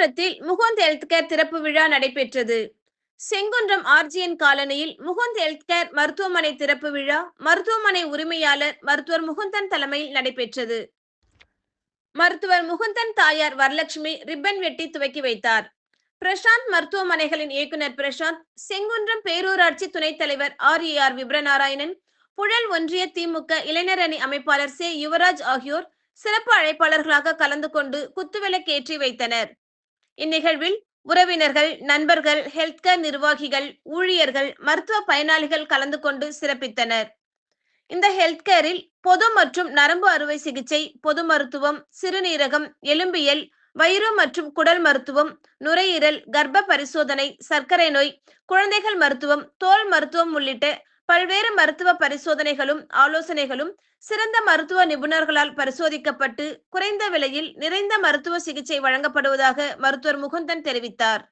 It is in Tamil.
முகுந்த் ஹெல்த்கேர் திறப்பு விழா நடைபெற்றது. செங்குன்றம் ஆர்ஜிஎன் காலனியில் முகுந்த் ஹெல்த்கேர் மருத்துவமனை திறப்பு விழா மருத்துவமனை உரிமையாளர் மருத்துவர் முகுந்தன் தலைமையில் நடைபெற்றது. மருத்துவர் முகுந்தன் தாயார் வரலட்சுமி ரிப்பன் வெட்டி துவக்கி வைத்தார். பிரசாந்த் மருத்துவமனைகளின் இயக்குனர் பிரசாந்த் செங்குன்றம் பேரூராட்சி துணைத் தலைவர் R A R Vipranarayanan Puzhal ஒன்றிய திமுக இளைஞர் அணி அமைப்பாளர் சே யுவராஜ் ஆகியோர் சிறப்பு அழைப்பாளர்களாக கலந்து கொண்டு குத்துவிளக்கேற்றி வைத்தனர். இந்நிகழ்வில் உறவினர்கள் நண்பர்கள் ஹெல்த்கேர் நிர்வாகிகள் ஊழியர்கள் மருத்துவ பயனாளிகள் கலந்து கொண்டு சிறப்பித்தனர். இந்த ஹெல்த்கேரில் பொது மற்றும் நரம்பு அறுவை சிகிச்சை பொது மருத்துவம் சிறுநீரகம் எலும்பியல் வயிறு மற்றும் குடல் மருத்துவம் நுரையீரல் கர்ப்ப பரிசோதனை சர்க்கரை நோய் குழந்தைகள் மருத்துவம் தோல் மருத்துவம் உள்ளிட்ட பல்வேறு மருத்துவ பரிசோதனைகளும் ஆலோசனைகளும் சிறந்த மருத்துவ நிபுணர்களால் பரிசோதிக்கப்பட்டு குறைந்த விலையில் நிறைந்த மருத்துவ சிகிச்சை வழங்கப்படுவதாக மருத்துவர் முகுந்தன் தெரிவித்தார்.